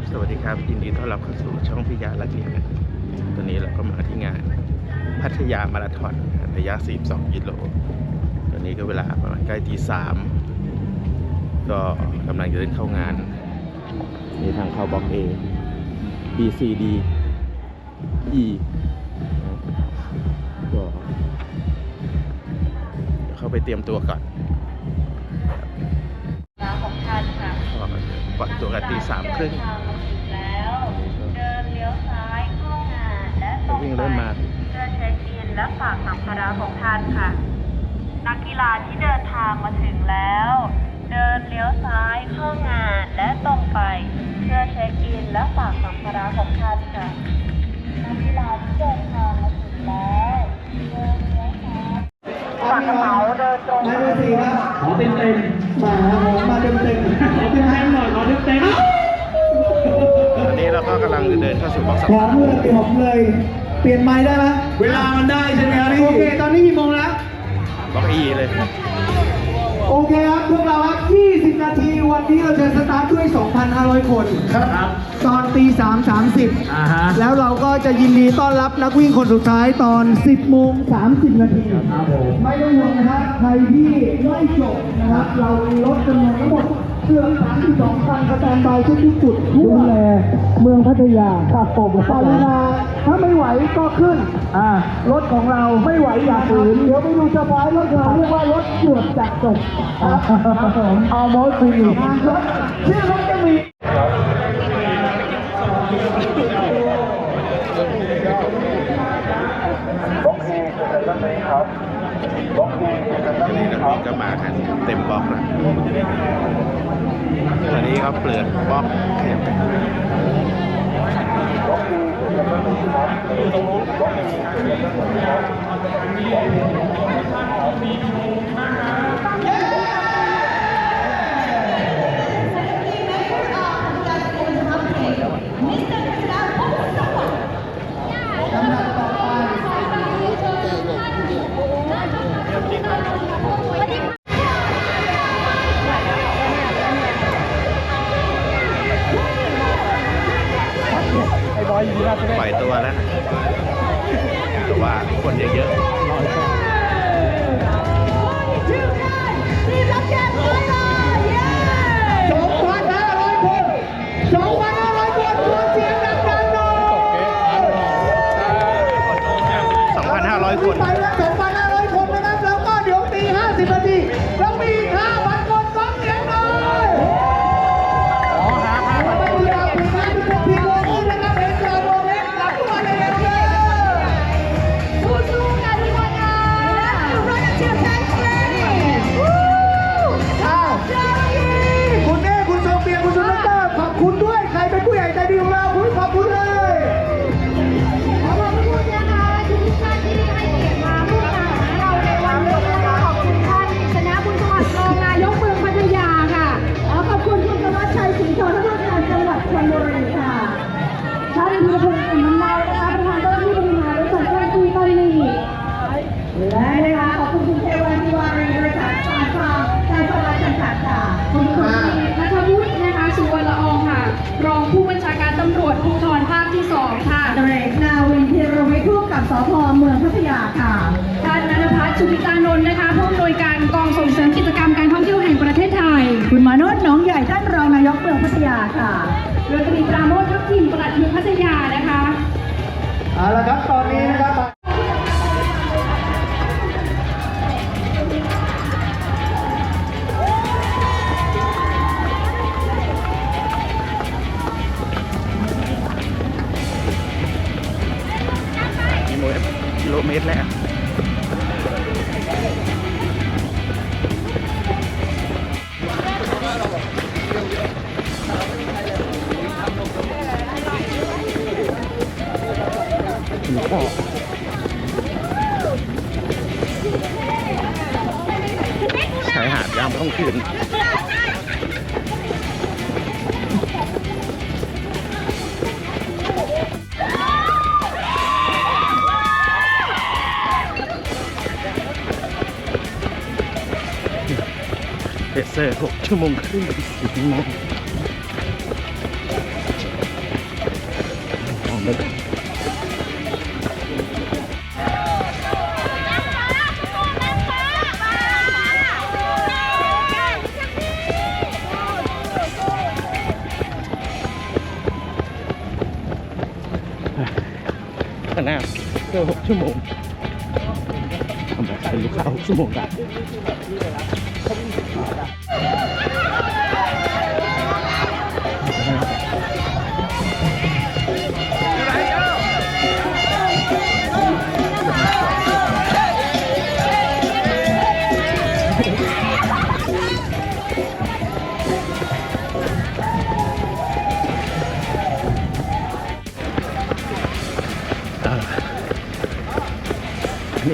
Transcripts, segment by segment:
ับสวัสดีครับ ยินดีต้อนรับเข้าสู่ช่องพิยาลักเนียนตอนนี้เราก็มาที่งาน พัทยามาราธอนระยะ 42กิโล ตอนนี้ก็เวลาประมาณใกล้ตีสามก็กำลังจะเดินเข้างาน มีทางเข้าบล็อก A B C D E ก็เดี๋ยวเข้าไปเตรียมตัวก่อน ปล่อยตัวกันตีสามครึ่งเดินทางมาถึงแล้วเดินเลี้ยวซ้ายเข้างานและตรงวิ่งไปเริ่มมาเพื่อเช็คอินและฝากสัมภาระของท่านค่ะ นักกีฬาที่เดินทางมาถึงแล้ว เดินเลี้ยวซ้ายเข้างานและตรงไป เพื่อเช็คอินและฝากสัมภาระของท่านค่ะ นักกีฬาที่เดินทางมาถึงแล้วเดินเลี้ยวซ้ายฝากกระเป๋าเดินตรงมาเลยสิครับขอเต็มเต็มมามาเต็มเต็ม ขอเต็มเต็มหน่อยขอเต็มเต็ม ตอ นนี้เราก็กำลังเดินเข้าสู่บล็อกสาพร้อมมเลยพร้อมเลย เปลี่ยนไม้ได้ไหมเวลามันได้ใช่ไหมครับพี่โอเค ตอนนี้กี่โมงแล้ว บล็อก E เลย โอเคครับพวกเราครับ20 นาที วันนี้เราจะสตาร์ทด้วย 2,500 คน ครับ ตอนตี3อ่าฮะ30แล้วเราก็จะยินดีต้อนรับนักวิ่งคนสุดท้ายตอน 10 โมง 30 นาที ครับผม ไม่ต้องห่วงนะครับ ใครที่ไม่จบนะครับ เราลดจำนวนทั้งหมด เกือบ32คันสแตนบายทุกๆจุดทั่วเมืองพัทยาครับผมตอนเวลาถ้าไม่ไหวก็ขึ้น อ่ารถของเราไม่ไหวอย่าฝืนเดี๋ยวไปดูสปายรถเราเรียกว่ารถเกือบจักจบครับผมเอาโมดฟรีรถชื่อรถจะมีตอนนี้นักวิ่งก็มากันเต็มบล็อกแล้ว ตอนนี้ครับเปลือกบล็อกขยับไปปล่ กเมืองพัทยาค่ะเราจะมีปราโมททัพทิมปลัดเมืองพัทยานะคะ เอาละครับ ตอนนี้นะครับ เพเซอร์6ชั่วโมงครึ่ง10โมงเลยข้างหน้าเพื่อหกชั่วโมงทำแบบเป็นลูกค้าหกชั่วโมงได้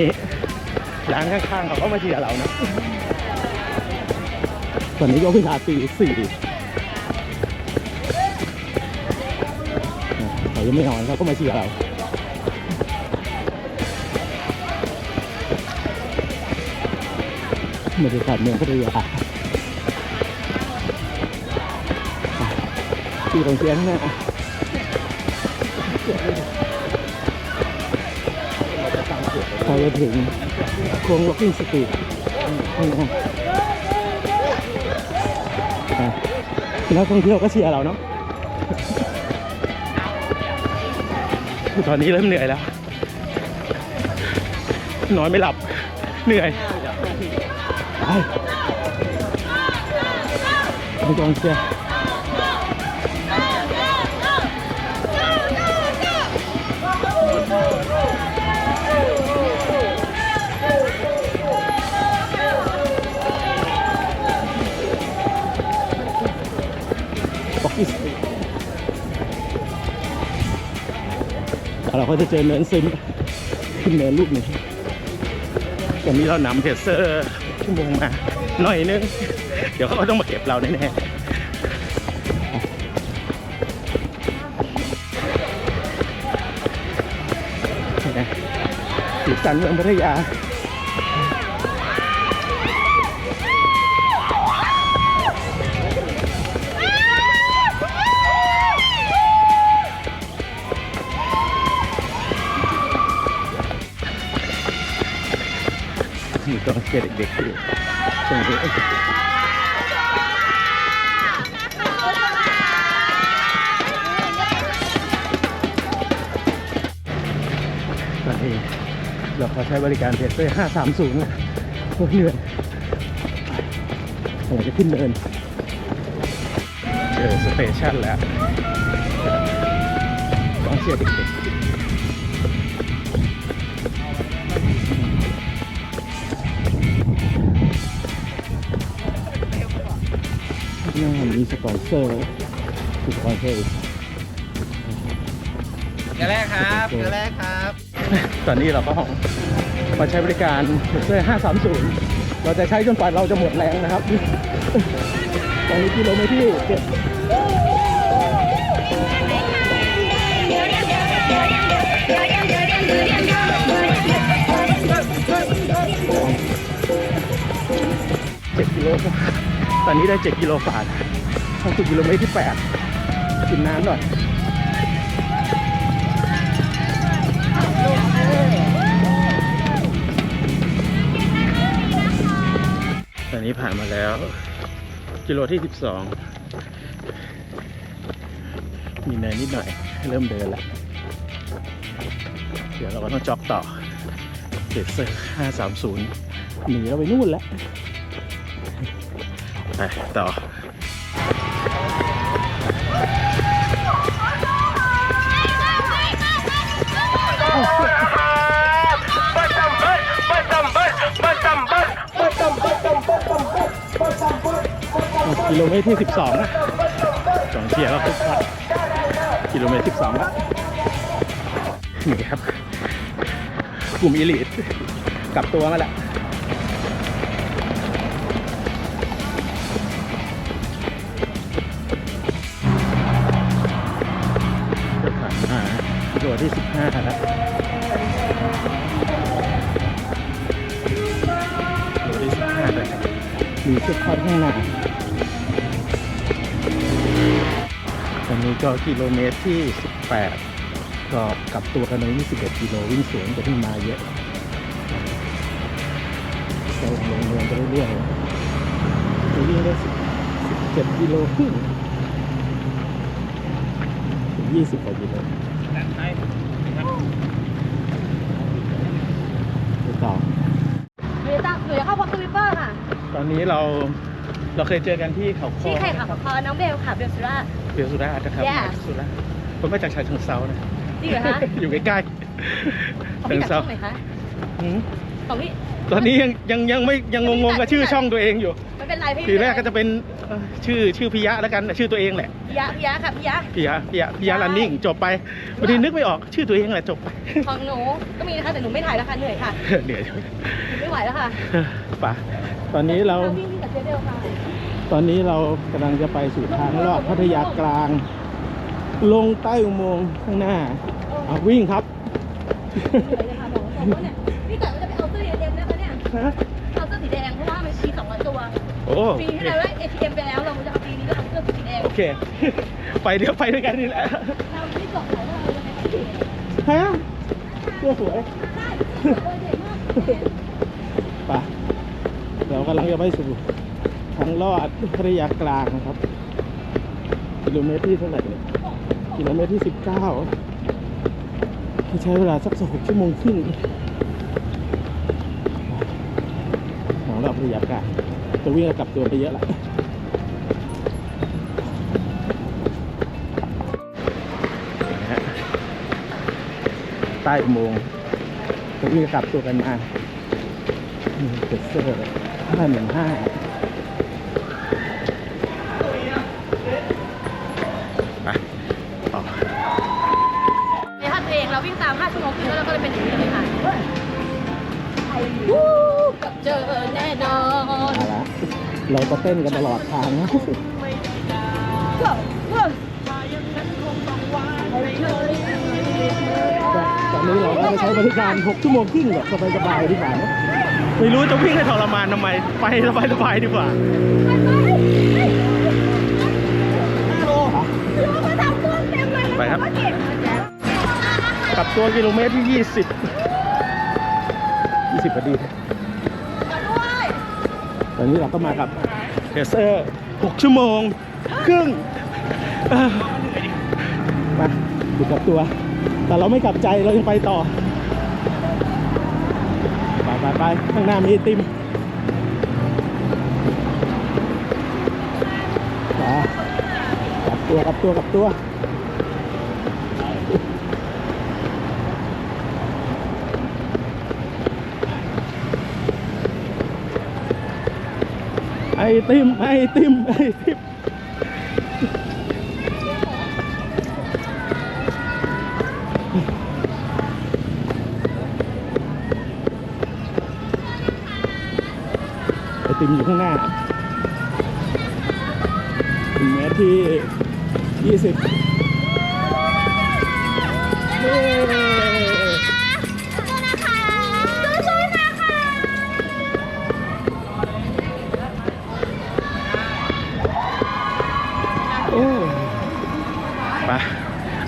นี้ร้านข้างๆเขาก็มาเชียร์เรานะ ตอนนี้ก็เวลาตีสี่เขายังไม่นอนเขาก็มาเชียร์เราบรรยากาศเมืองพัทยาที่ตรงเชียงหน้าพอจะถึงโค้ง Walking Street ข้งหน้าอ่ แล้วท่องเที่ยวก็เชียร์เราเนาะตอนนี้เริ่มเหนื่อยแล้ว นอนไม่หลับ เหนื่อยไปไปกองเชียร์ แล้วเราก็จะเจอเนินซึมขึ้นเนินลูกหนึ่งตอนนี้เรานำเพจเซอร์ชั่วโมงมาหน่อยนึง เดี๋ยวเขาต้องมาเก็บเราแน่ๆสีสันเมืองพัทยา เชีเด็กๆอยู่ตรงนี้ตอนนี้เราขอใช้บริการเทสเตอร์530นะโคตรเหนื่อยกำลังจะขึ้นเนินเจอสเตชันแล้วกองเชียร์เด็กๆ มีสปอนเซอร์คือสปอนเซอร์อีกเกลือแรกครับเกลือแรกครับ ตอนนี้เราก็มาใช้บริการเทสเตอร์530 เราจะใช้จนกว่าเราจะหมดแรงนะครับ ตอนนี้กิโลเมตรที่เจ็ดเจ็ดกิโล ตอนนี้ได้เจ็ดกิโลฝาเข้าสู่กิโลเมตรที่แปดกินน้ำหน่อยตอนนี้ผ่านมาแล้ว กิโลที่ 12 มีเนินนิดหน่อย เริ่มเดินแล้ว เดี๋ยวเราก็ต้องจ็อกต่อเด็ดเซอร์530หนีเราไปนู่นแล้ว ต่อกิโลเมตรที่ 12 นะสองเชียร์แล้วคึกคักกิโลเมตร 12แล้วนี่ครับ กลุ่มอีลิทกลับตัวมาแล้ว ที่ 15แล้วที่15เลยมีเชือกคอดข้างหน้าตอนนี้ก็กิโลเมตรที่ 18 ก็กลับตัวกันใน21กิโลวิ่งสวนจะที่มาเยอะกำลังลงเมืองไปเรื่อยๆจะวิ่งได้17กิโลครึ่งถึง20กว่ากิโล ไปต่อหนูจะหนูจะเข้าพอสวิปเปอร์ค่ะตอนนี้เราเราเคยเจอกันที่เขาคอที่ใครค่ะขอน้องเบลค่ะเบลสุรา เบียร์สุราษฎร์นะครับ Yes สุราษฎร์ผมมาจากชาเชิงเซานะจริงเหรอคะอยู่ใกล้ของๆพี่เชิงจากเซาช่องไหนคะหืม ของพี่ตอนนี้ยังยังยังไม่ยังงงๆกับชื่อช่องตัวเองอยู่ไม่เป็นไรพี่ทีแรกก็จะเป็นเอ่อชื่อชื่อพิยะแล้วกันชื่อตัวเองแหละพี่ยะพี่ยะค่ะพี่ยะ พิยะพิยะพิยะรันนิ่งจบไปบางทีนึกไม่ออกชื่อตัวเองแหละจบไป ของหนูก็มีนะคะแต่หนูไม่ถ่ายแล้วค่ะเหนื่อยค่ะเดี๋ยวหนูไม่ไหวแล้วค่ะป่ะตอนนี้เราเราวิ่งที่กับเจ๊เบลค่ะตอนนี้เรากำลังจะไปสู่ทางลอดพัทยากลาง ลงใต้อุโมงค์ข้างหน้าเอาวิ่งครับ เหนื่อยเลยค่ะบอกตรงว่าเนี่ย เนี่ยฮะเอาเสื้อสีแดงเพราะว่ามันชีสองร้อยตัว โอ้ปีที่แล้วได้ ATM ไปแล้วเราจะเอาปีนี้ก็เอาเสื้อสีแดงโอเค ไปเดี๋ยวไปด้วยกันนี่แหละเราที่จบแล้วเราจะไปเอาสีแดงฮะเสื้อสวยใช่เออใหญ่มากไปเรากำลังจะไปสู่ทางลอดพัทยากลางนะครับ กิโลเมตรที่เท่าไหร่เนี่ยกิโลเมตรที่สิบเก้าที่ใช้เวลาสักหกชั่วโมงครึ่งของ เราพัทยาการจะวิ่งกลับตัวไปเยอะละนะใต้อุโมงค์จะวิ่งกลับตัวกันมาเจ็ดเซอร์ห้าหนึ่งห้า เราก็เต้นกันตลอดทางนะตอนนี้เราก็จะใช้บริการ 6 ชั่วโมงครึ่งแบบสบายๆดีกว่านะไม่รู้จะวิ่งให้ทรมานทำไม ไปสบายๆดีกว่าไปครับกับตัวกิโลเมตรที่ 20 20พอดี อนนี้เราก็มากับเทเซอร์6ชั่วโมง ครึ่งเออมาดูกลับตัว แต่เราไม่กลับใจเรายังไปต่อ ไปไปไปข้างหน้ามีไอติมกลับตัวกลับตัวกลับตัว ไอติ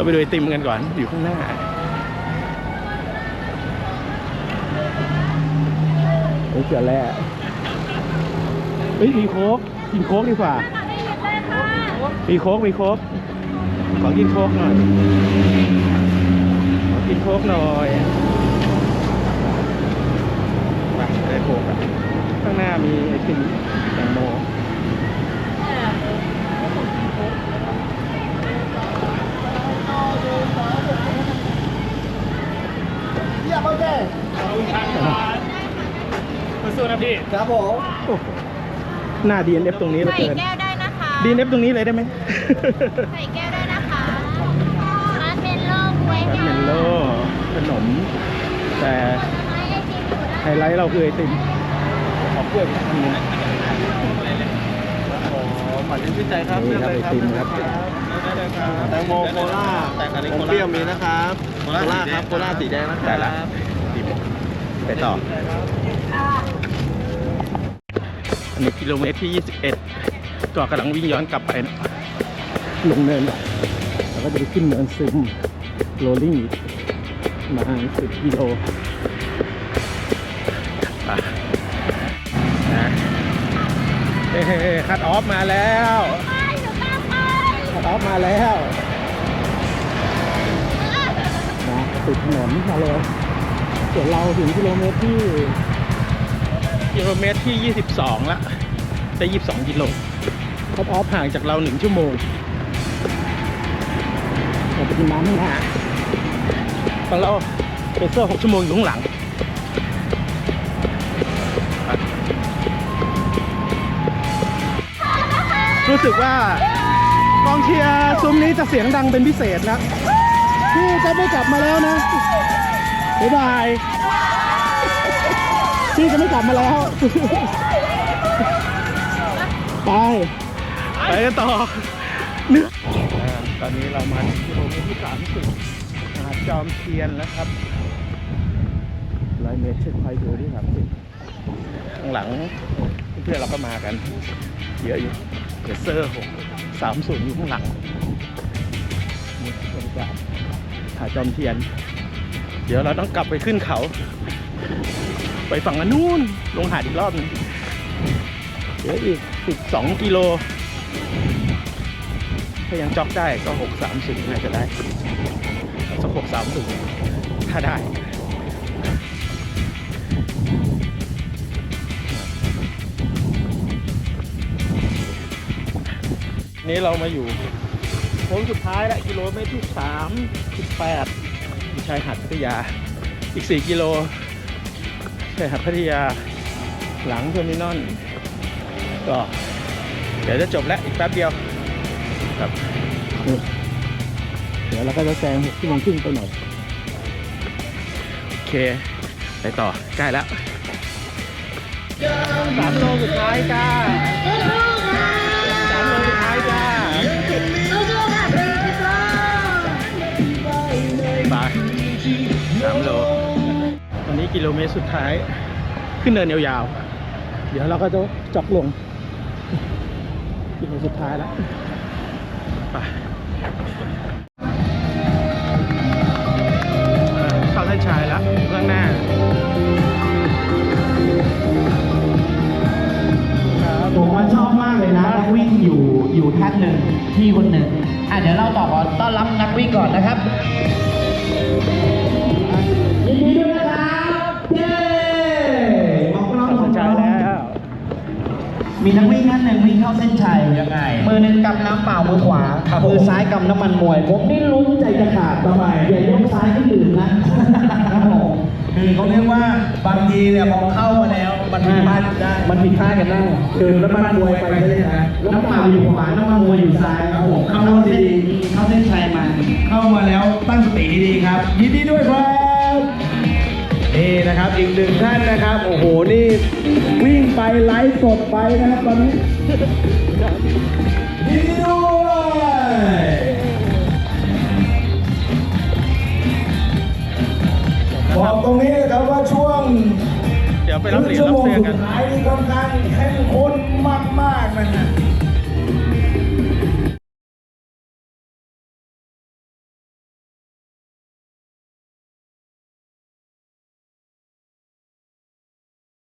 เราไปดูไอติมกันก่อนอยู่ข้างหน้าโอ้เสือแร่เฮ้ยมีโค้กกินโค้กดีกว่า มีโค้กมีโค้กขอกินโค้กหน่อยขอกินโค้กหน่อยไปได้โค้กข้างหน้ามีไอติมแตงโมสู้นะ พี่ ครับผมโอ้โหหน้า DNF ตรงนี้เหลยใส่เกินแก้วได้นะคะ DNF ตรงนี้เลยได้ไหม ใส่แก้วได้นะคะร้านเมนโลกไว้เมนโลขนม แต่ไฮไลท์เราคือไอติมขอกล้วยอีกอันหนึงหวานชื่นใจครับนี่ครับไอติมครับแตงโมโคล่าแต่อันนี้โคล่าเปรี้ยวมีนะครับโคล่าครับโคล่าสีแดงนะคได้รัละบติมไปต่อ อันนี้กิโลเมตรที่ 21 ก็กำลังวิ่งย้อนกลับไปนะลงเนินหน่อยแล้วก็จะไปขึ้นเนินซึมโรลลิ่งมาสิบกิโลอะนะเฮ้คัดออฟมาแล้วคัดออฟมาแล้วนะติดถนนมาเลยส่วนเราถึงกิโลเมตรที่ กิโลเมตรที่ 22ล้วได้22 กิโลคัดออฟห่างจากเรา 1 ชั่วโมงเราไปกินน้ำข้างหน้าของเราเป็นเซอร์ 6 ชั่วโมงอยู่ข้างหลังรู้สึกว่ากองเชียร์ซุ้มนี้จะเสียงดังเป็นพิเศษนะพี่จะไม่กลับมาแล้วนะ บ๊ายบาย พี่จะไม่กลับมาแล้ว ไปไปกันต่อเนื้อตอนนี้เรามาถึงกิโลเมตรที่สามสิบหาดจอมเทียนแล้วครับร้อยเมตรเช็คไฟดูที่สามสิบข้างหลังเพื่อนๆเราก็มากัน เยอะอยู่เดเซอร์หกสามศูนย์อยู่ข้างหลังนี่บรรยากาศหาดจอมเทียน เดี๋ยวเราต้องกลับไปขึ้นเขา ไปฝั่งอันนู้นลงหาดอีกรอบหนึงเดี๋ยวอีก 12 กิโล ถ้ายังจ็อกได้ก็ 630 น่าจะได้ สัก 630 ถ้าได้นี่เรามาอยู่โค้งสุดท้ายแล้วกิโลเมตรที่3 18ชายหาดพัทยา อีก4กิโลายหาดพัทยาหลังเทอร์มินอลก็เดี๋ยวจะจบแล้วอีกแป๊บเดียวครับนี่เดี๋ยวเราก็จะแซงหกชั่วโมงครึ่งไปหน่อยโอเค ไปต่อใกล้แล้วสามโลสุดท้ายจ้า กิโลเมตรสุดท้าย ขึ้นเนินยาวๆ เดี๋ยวเราก็จะจอกลงกิโลสุดท้ายแล้วไปเข้าเส้นชัยแล้วข้างหน้าผมว่าชอบมากเลยนะนักวิ่งอยู่อยู่ท่านหนึ่งที่คนหนึ่งอะเดี๋ยวเราต่อก่อนต้อนรับนักวิ่งก่อนนะครับ มีนักวิ่งท่านหนึ่งวิ่งเข้าเส้นชัยยังไง มือหนึ่งกำน้ำเปล่ามือขวามือซ้ายกำน้ำมันมวย ผมนี่ลุ้นใจจะขาดทำไมอย่ายกซ้ายก็ดื่นนะ ครับผมคือเขาเรียกว่าบางทีเนี่ยพอเข้ามาแล้วมันผิดพลาดได้ มันผิดพลาดกันได้คือแล้วมันมวยไปใช่ไหมน้ำเปล่าอยู่ขวาน้ำมันมวยอยู่ซ้ายครับผมเข้าเส้นเข้าเส้นชัยมา เข้ามาแล้วตั้งสติดีๆครับ ยินดีด้วยครับ นี่นะครับ อีกหนึ่งท่านนะครับ โอ้โห นี่ วิ่งไปไลฟ์สดไปนะครับตอนนี้ยินดีด้วยบอกตรงนี้นะครับว่าช่วงเดี๋ยวไปรับเหรียญชั่วรับโมงเสื้อสุกันดท้ายนี่ค่อนข้างเข้มข้นมากๆนะฮะ